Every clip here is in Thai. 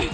ริงผ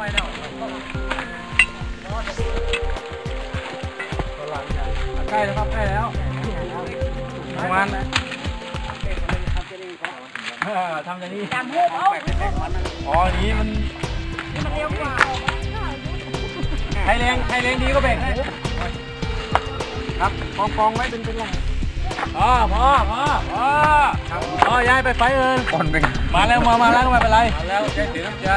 ใกล้แล้วครับใกล้แล้วประมาณทำอย่างนี้จำหูเอาอ๋ออย่างนี้มันมันเร็วกว่าใครแรงใครแรงดีก็แบ่งหูครับกองกองไว้เป็นเป็นไรพอพอพอพอพอย้ายไปไฟเอิญก่อนเป็นมาแล้วมามาแล้วไม่เป็นไรมาแล้วใจเสียน้ำใจ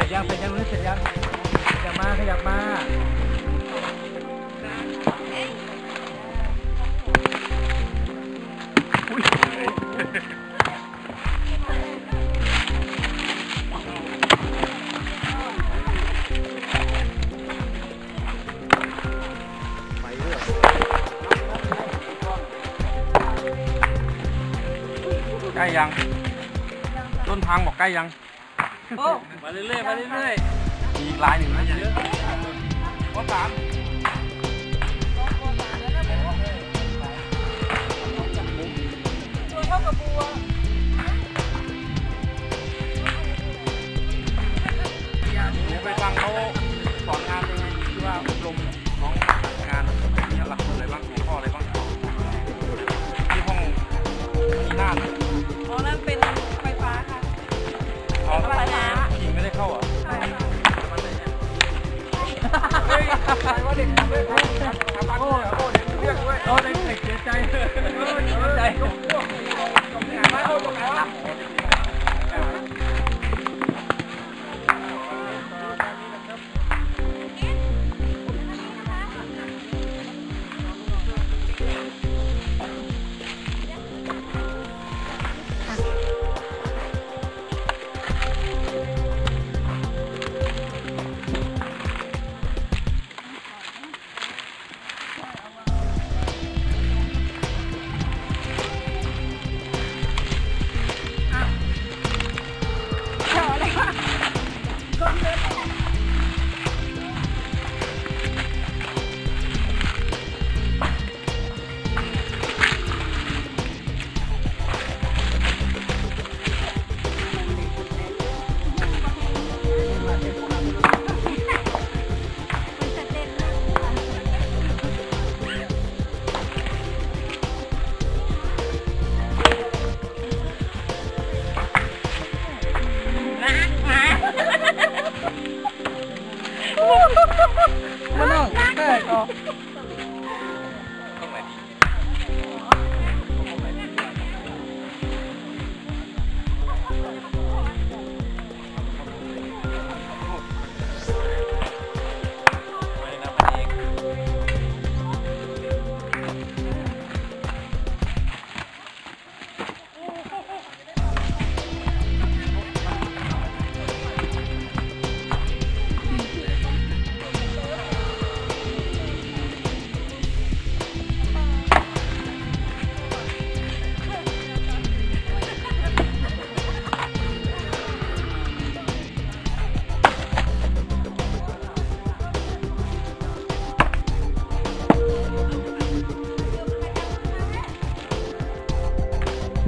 ร็จยังเสร็จยังรู้เสร็จยังขยับมาขยับมาใกล้ยัง ต้นทางบอกใกล้ยัง โอ้ เรื่อยๆมาเรื่อยๆมีอีกลายหนึ่งนะเยอะข้อสาม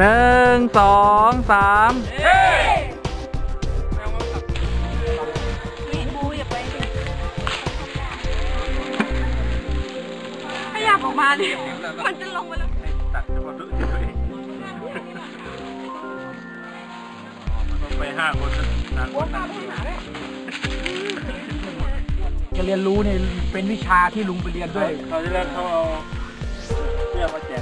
หนึ่งสองสามนี่บูอย่าไปดิขยับออกมาดิมันจะลงไปแล้วตัดเฉพาะตัวเลยต้องไปห้าคนต่างคนต่างจะเรียนรู้เนี่ยเป็นวิชาที่ลุงไปเรียนด้วยเขาที่แรกเขาเอาเสื้อมาแจก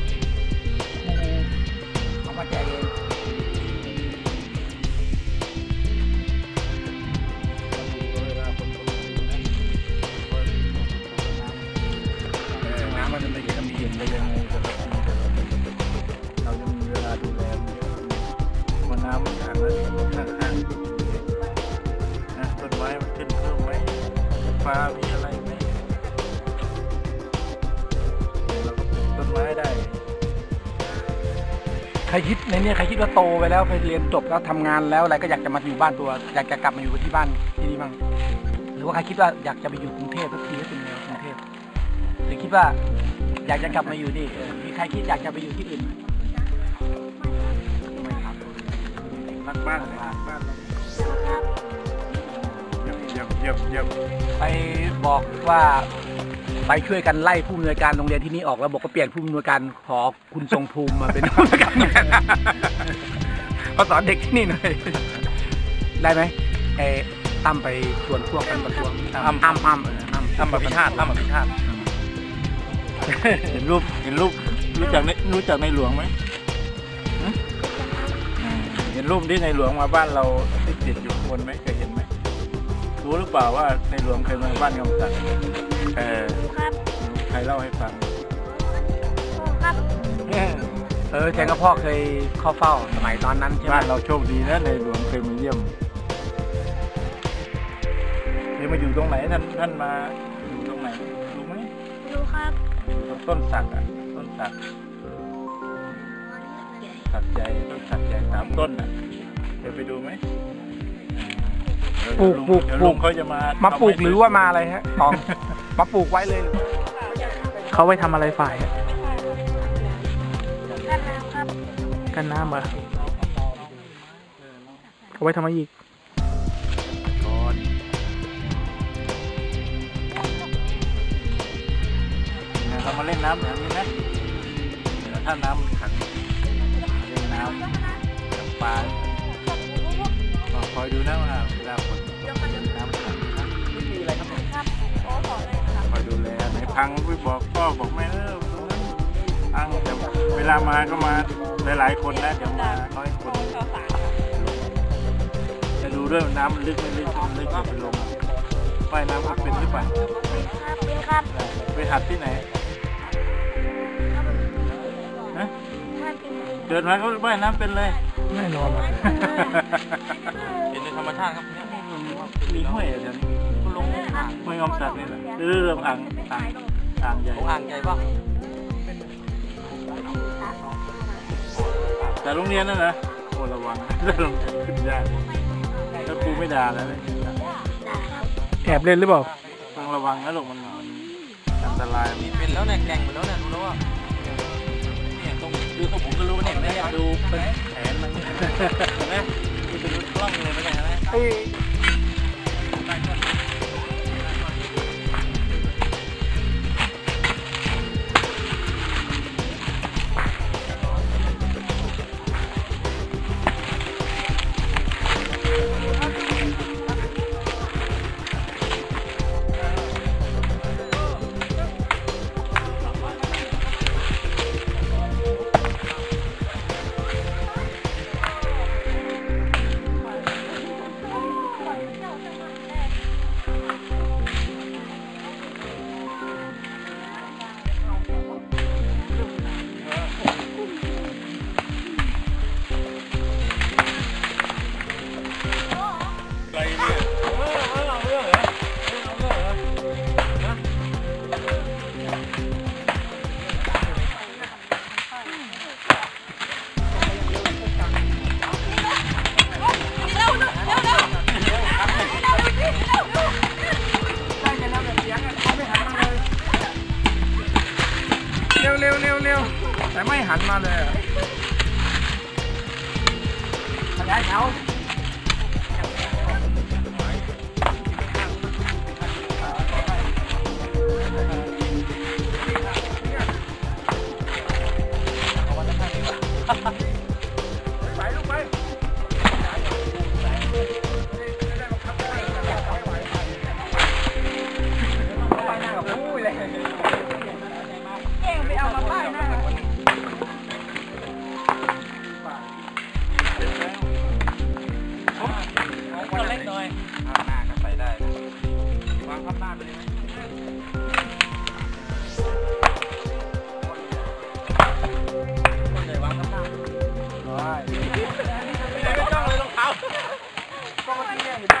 ใครคิดในเนี้ใครคิดว่าโตไปแล้วไปเรียนจบแล้วทำงานแล้วอะไรก็อยากจะมาอยู่บ้านตัว อยากจะกลับมาอยู่ที่บ้านที่นี่บ้างหรือว่าใครคิดว่าอยากจะไปอยู่กรุงเทพสักทีก็เป็นแนวกรุงเทพหรือคิดว่าอยากจะกลับมาอยู่นี่มีใครคิดอยากจะไปอยู่ที่อื่นไหมไม่ครับรักบ้านรักบ้านเยเยี่ยมเยี่ยมเยี่ยมเยี่ยมไปบอกว่า ไปช่วยกันไล่ผู้อำนวยการโรงเรียนที่นี่ออกแล้วบอกว่าเปลี่ยนผู้อำนวยการขอคุณทรงภูมิมาเป็นผู้อำนวยการเขาสอนเด็กที่นี่หน่อยได้ไหมเออตั้มไปชวนพวกกันประท้วงอ้ำอ้ำอ้ำเอออ้ำทำอภิชาติทำอภิชาติเห็นรูปเห็นรูปรู้จักในรู้จักในหลวงไหมเห็นรูปที่ในหลวงมาบ้านเราที่ติดอยู่ข้างบนไหมเคยเห็นไหม รู้หรือเปล่าว่าในหลวงเคยมาบ้านกำจัดเออครับใครเล่าให้ฟังครับเออเออแทนกับพ่อเคยเข้าเฝ้าสมัยตอนนั้นใช่ไหมบ้านเราโชคดีนะในหลวงเคยมาเยี่ยมเคยมาอยู่ตรงไหนท่านท่านมาอยู่ตรงไหนรู้ไหมดูครับอยู่ตรงต้นสักอะต้นสักสักใหญ่ต้นสักใหญ่สามต้นอะเคยไปดูไหม ปลูกปลูกเดี๋ยวปลูลุก งเขาจะมามามาปลูกหรือว่ามาอะไรฮะตองมาปลูกไว้เลย เขาไว้ทำอะไรฝ่ายกันนะครับกันน้ำเหรอเขาไว้ทำอะไรอีกก่อนเนี่ยเรามาเล่นน้ำแถวนี้นะเดี๋ยวถ้าน้ำมันขัง พังไปบอกพ่อบอกแม่เออตรงนั้นพังแต่เวลามาก็มาหลายๆคนนะเดี๋ยวมาน้อยคนจะดูด้วยน้ำมันลึกไม่ลึกมันลึกก็ไปลงว่ายน้ำก็เป็นหรือเปล่าครับเป็นครับไปหัดที่ไหนฮะเดินมาก็ว่ายน้ำเป็นเลยแน่นอนเป็นในธรรมชาติครับเนี่ยมีห้วยอะไรนี้ก็ลงห้วยงอมสักนี่แหละเรื่องอ่างอ่าง อ่างใหญ่อ่างใหญ่ป่ะแต่โรงเรียนนั่นนะโอ้ระวังเรื่องขึ้นยากถ้าครูไม่ด่าแล้วเนี่ยแอบเล่นหรือเปล่าต้องระวังนะลูกมันอันตรายมีเป็นแล้วเนี่ยแกร่งหมดแล้วเนี่ยดูแล้วว่าเนี่ยตรงดูตรงผมก็รู้ว่าเนี่ยไม่ได้ดูเป็นแผนมันเห็นไหมดูเป็นกล้องเลยไม่ใช่ไหม เล็กหน่อยข้างหน้าก็ไปได้วางข้างหน้าไปเลยไหมคนใหญ่วางข้างหน้าด้ไม่ต้องเลยรองเท้าก็มันเนี่ยเห็นไ